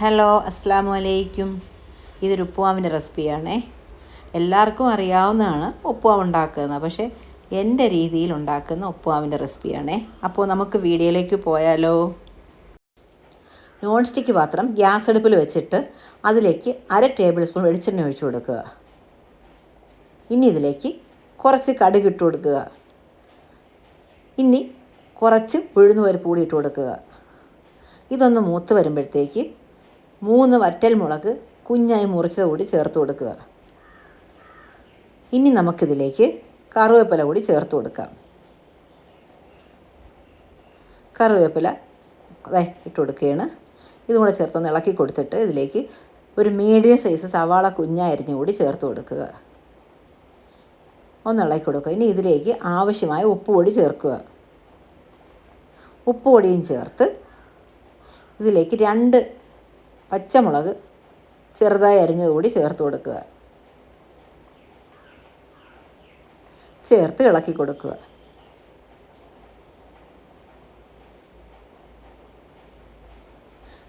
Hello അസ്സാമു അലൈക്കും ഇതൊരു ഉപ്പുമാവിന്റെ റെസിപ്പിയാണേ. എല്ലാവർക്കും അറിയാവുന്നതാണ് ഉപ്പുമാവ് ഉണ്ടാക്കുന്നത്. പക്ഷേ എന്റെ രീതിയിൽ ഉണ്ടാക്കുന്ന ഉപ്പുമാവിന്റെ റെസിപ്പിയാണേ. അപ്പോൾ നമുക്ക് വീഡിയോയിലേക്ക് പോയാലോ? നോൺ സ്റ്റിക്ക് പാത്രം ഗ്യാസ് അടുപ്പിൽ വെച്ചിട്ട് അതിലേക്ക് അര ടേബിൾ സ്പൂൺ വെളിച്ചെണ്ണ ഒഴിച്ചു കൊടുക്കുക. ഇനി ഇതിലേക്ക് കുറച്ച് കടുക് ഇട്ട് കൊടുക്കുക. ഇനി കുറച്ച് ഉഴുന്നുപരിപ്പ് കൂടി ഇട്ട് കൊടുക്കുക. ഇതൊന്ന് മൂത്ത് വരുമ്പോഴത്തേക്ക് മൂന്ന് വറ്റൽ മുളക് കുഞ്ഞായി മുറിച്ചത് കൂടി ചേർത്ത് കൊടുക്കുക. ഇനി നമുക്കിതിലേക്ക് കറിവേപ്പില കൂടി ചേർത്ത് കൊടുക്കാം. കറിവേപ്പില അതെ ഇട്ട് കൊടുക്കുകയാണ്. ഇതും കൂടെ ചേർത്തൊന്ന് ഇളക്കി കൊടുത്തിട്ട് ഇതിലേക്ക് ഒരു മീഡിയം സൈസ് സവാള കുഞ്ഞായിരുന്നു കൂടി ചേർത്ത് കൊടുക്കുക. ഒന്ന് ഇളക്കി കൊടുക്കുക. ഇനി ഇതിലേക്ക് ആവശ്യമായ ഉപ്പ് പൊടി ചേർക്കുക. ഉപ്പ് പൊടിയും ചേർത്ത് ഇതിലേക്ക് രണ്ട് പച്ചമുളക് ചെറുതായി അരിഞ്ഞത് കൂടി ചേർത്ത് കൊടുക്കുക. ചേർത്ത് ഇളക്കി കൊടുക്കുക.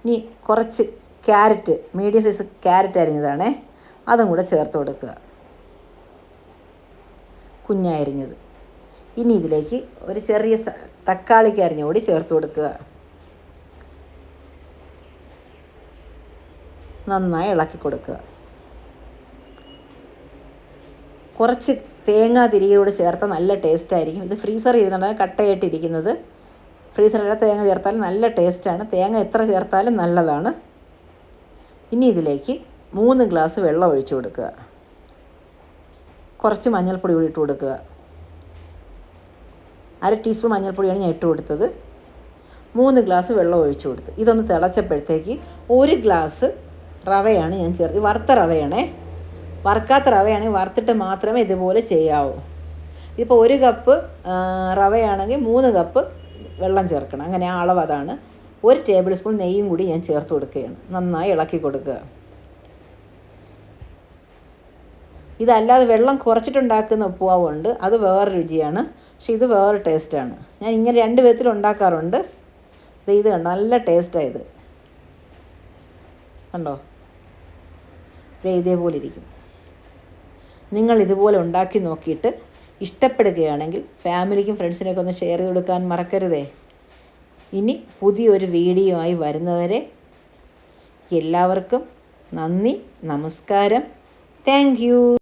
ഇനി കുറച്ച് ക്യാരറ്റ് മീഡിയം സൈസ് ക്യാരറ്റ് അരിഞ്ഞതാണേ അതും കൂടെ ചേർത്ത് കൊടുക്കുക. കുഞ്ഞരിഞ്ഞത് ഇനി ഇതിലേക്ക് ഒരു ചെറിയ തക്കാളിക്ക് അരിഞ്ഞ കൂടി ചേർത്ത് കൊടുക്കുക. നന്നായി ഇളക്കി കൊടുക്കുക. കുറച്ച് തേങ്ങ തിരികെ ചേർത്താൽ നല്ല ടേസ്റ്റ് ആയിരിക്കും. ഇത് ഫ്രീസറിൽ ഇരുന്നാണ് കട്ടയായിട്ടിരിക്കുന്നത്. ഫ്രീസറിലെ തേങ്ങ ചേർത്താൽ നല്ല ടേസ്റ്റാണ് തേങ്ങ എത്ര ചേർത്താലും നല്ലതാണ്. ഇനി ഇതിലേക്ക് മൂന്ന് ഗ്ലാസ് വെള്ളം ഒഴിച്ചു കൊടുക്കുക. കുറച്ച് മഞ്ഞൾപ്പൊടി കൂടി ഇട്ട് കൊടുക്കുക. അര ടീസ്പൂൺ മഞ്ഞൾപ്പൊടിയാണ് ഞാൻ ഇട്ട് കൊടുത്തത്. മൂന്ന് ഗ്ലാസ് വെള്ളം ഒഴിച്ചു കൊടുത്ത്. ഇതൊന്ന് തിളച്ചപ്പോഴത്തേക്ക് ഒരു ഗ്ലാസ് റവയാണ് ഞാൻ ചേർത്ത് വറുത്ത റവയാണേ. വറുക്കാത്ത റവയാണെങ്കിൽ വറുത്തിട്ട് മാത്രമേ ഇതുപോലെ ചെയ്യാവൂ. ഇപ്പോൾ ഒരു കപ്പ് റവയാണെങ്കിൽ മൂന്ന് കപ്പ് വെള്ളം ചേർക്കണം. അങ്ങനെ ആ അളവ് അതാണ്. ഒരു ടേബിൾ സ്പൂൺ നെയ്യും കൂടി ഞാൻ ചേർത്ത് കൊടുക്കുകയാണ്. നന്നായി ഇളക്കി കൊടുക്കുക. ഇതല്ലാതെ വെള്ളം കുറച്ചിട്ടുണ്ടാക്കുന്ന ഉപ്പുമാവുണ്ട്. അത് വേറെ രുചിയാണ്. പക്ഷേ ഇത് വേറെ ടേസ്റ്റാണ്. ഞാൻ ഇങ്ങനെ രണ്ട് വിധത്തിൽ ഉണ്ടാക്കാറുണ്ട്. ഇത് കണ്ടോ? നല്ല ടേസ്റ്റായത് കണ്ടോ? ഇതേപോലെ ഇരിക്കും. നിങ്ങൾ ഇതുപോലെ ഉണ്ടാക്കി നോക്കിയിട്ട് ഇഷ്ടപ്പെടുകയാണെങ്കിൽ ഫാമിലിക്കും ഫ്രണ്ട്സിനൊക്കെ ഒന്ന് ഷെയർ കൊടുക്കാൻ മറക്കരുതേ. ഇനി പുതിയൊരു വീഡിയോ ആയി വരുന്നവരെ എല്ലാവർക്കും നന്ദി നമസ്കാരം. താങ്ക്